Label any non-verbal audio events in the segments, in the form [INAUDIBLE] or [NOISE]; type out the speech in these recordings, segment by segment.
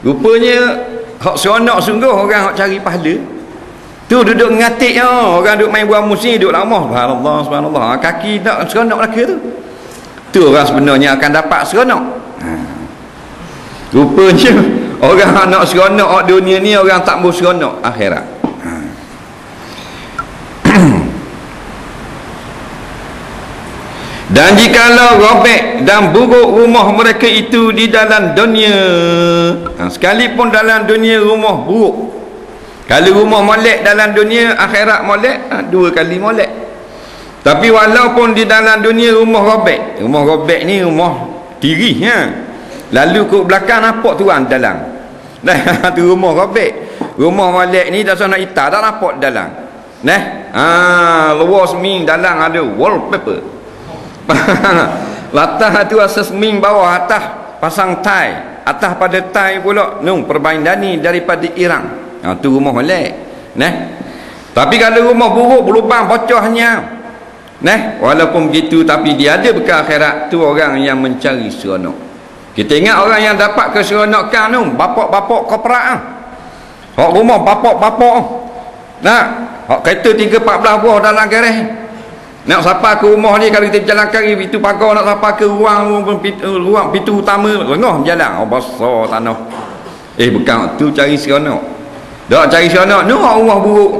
rupanya hak seronok sungguh orang hak cari pahala. Tu duduk ngatik oh. orang duduk main buah musim duduk lama. Subhanallah subhanallah. Ha, kaki nak seronok lagi tu. Tu orang sebenarnya akan dapat seronok. Ha. rupanya [LAUGHS] orang nak seronok dunia ni orang tak mau seronok akhirat Dan jikalau robek dan buruk rumah mereka itu di dalam dunia ha, Sekalipun dalam dunia rumah buruk Kalau rumah molek dalam dunia akhirat molek ha, Dua kali molek. Tapi walaupun di dalam dunia rumah robek Rumah robek ni rumah tirih ha. Lalu ke belakang nampak tuan dalam. [LAUGHS] Nah, tu rumah robek. Rumah molek ni dah sana ita tak nampak dalam. Nah, ha, luar seming dalam ada wallpaper [LAUGHS] latah tu asas ming bawah atas pasang tai. Atas pada tai pula nung perbaindani daripada Irang. Ha, tu rumah molek nah tapi kalau rumah buruk berlubang bocornya nah walaupun begitu tapi dia ada bekal akhirat tu orang yang mencari seronok. Kita ingat orang yang dapat keseronokan tu bapak-bapak korporat ah. Hak rumah bapak-bapak nah hak kereta 3 14 buah dalam garaj nak sapa ke rumah ni kalau kita jalan kaki itu pagar nak sapa ke ruang ruang pintu utama lengah berjalan. Oh besar tanah. Eh bukan tu cari seronok. Dak cari seronok ni rumah buruk.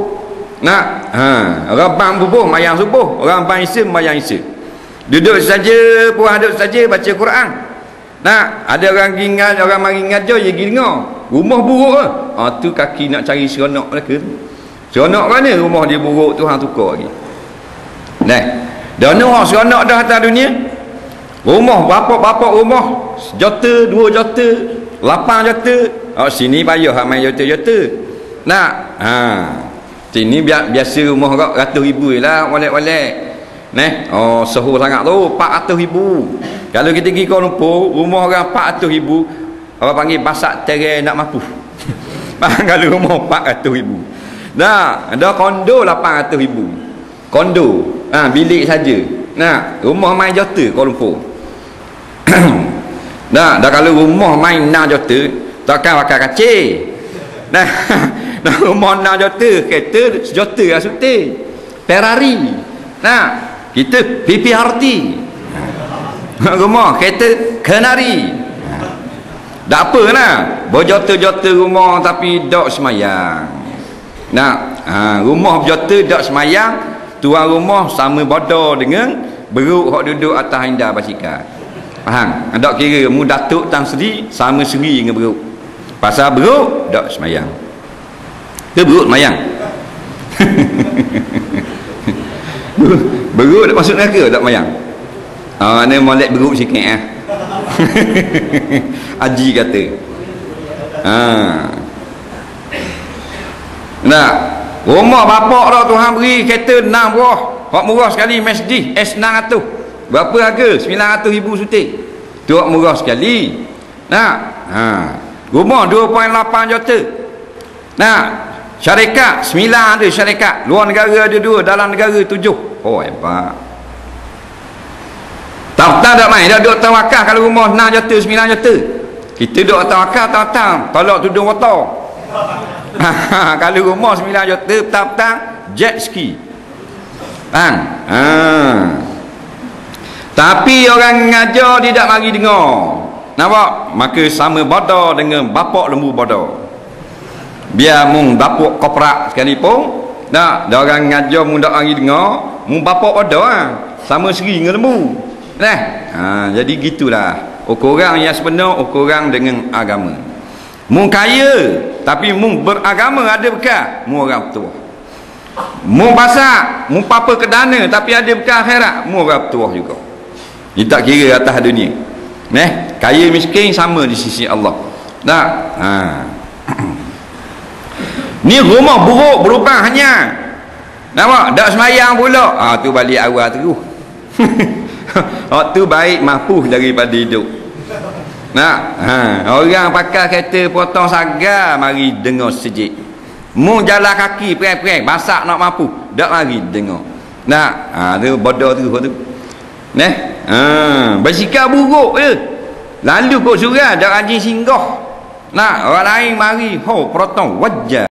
Nak ha orang bang bubuh mayang subuh. Orang bang isim mayang isim duduk saja puas duduk saja baca Quran. Nak ada orang gingal orang mari ngajar dia dengar. Rumah buruk ah ha, tu kaki nak cari seronok mereka. Seronok mana rumah dia buruk tu hang tukar lagi Nah. Dan ni orang seronok dah atas dunia. Rumah bapak-bapak rumah sejuta, dua juta, lapan juta. Oh sini payah hak main juta-juta. Nak. Ha. Sini biasa rumah kau ratus ribu lah walek-walek. Nah, oh suhu sangat tu 400 ribu. Kalau kita pergi Kuala Lumpur, rumah orang 400 ribu, orang panggil basak terai nak mampu. [LAUGHS] Kalau rumah 400 ribu. Nah, ada kondo 800 ribu. Kondo ha, bilik saja. Nah rumah main jota Kuala Lumpur. [COUGHS] Nah dah kalau rumah main nak jota takkan pakai kacir. Nah [LAUGHS] nah rumah nak jota kereta sejota lah suti Ferrari. Nah kita PPRT [LAUGHS] rumah kereta Kenari tak apa lah berjota-jota rumah tapi dok semayang. Nah ha, rumah berjota dok semayang tuan rumah sama bodoh dengan beruk hok duduk atas indah basikal. Faham? Ada kira mu datuk tang seri sama seri dengan beruk. Pasal beruk dak semayang. Ke beruk semayang. [LAUGHS] Beruk tak masuk neraka tak semayang. Ah ni molek beruk sikit ah [LAUGHS] haji kata. Ha nah Rumah bapak dah Tuhan beri kereta 6 buah. Hak murah sekali Mercedes S600. Berapa harga? 900 ribu sutik. Tu hak murah sekali. Nah, ha. Rumah 2.8 juta. Nah, syarikat 9 ada syarikat. Luar negara ada 2, dalam negara 7. Oh, hebat. Tak tak main dah duk tawakal kalau rumah 6 juta 9 juta. Kita duk tawakal tak tak tolak tudung motor. [LAUGHS] kalau rumah 9 juta petang-petang jet ski. Kan ha. tapi orang ngajar tidak lagi dengar. Nampak? Maka sama bodoh dengan bapak lembu bodoh. Biar mung bapak koprak sekalipun nak dia orang ngajar mung tak lagi dengar mung bapak bodoh ha. sama seri dengan lembu. Nah ha. jadi gitulah. Ukuran yang sebenar ukuran dengan agama mung kaya tapi mung beragama ada bekal. Mu orang tua. Mu basak mu papa kedana tapi ada bekal akhirat. Mu orang tua juga. Dia tak kira atas dunia. Neh kaya miskin sama di sisi Allah. Tak? Ha. [CLEARS THROAT] Ni rumah buruk berubah hanya. Nampak? Tak semayang pula. Ha tu balik awal terus. [LAUGHS] Waktu baik mampu daripada hidup Nak, ha, orang pakai kereta potong saga mari dengar sejik. Mu jalan kaki pereng-pereng, masak nak mampu, dak mari dengar. Nak, ha tu bodoh tu tu. Neh, ha, basikal buruk je. Lalu kau surah dak rajin singgah. Nah, orang lain mari, ho, protong, wajah.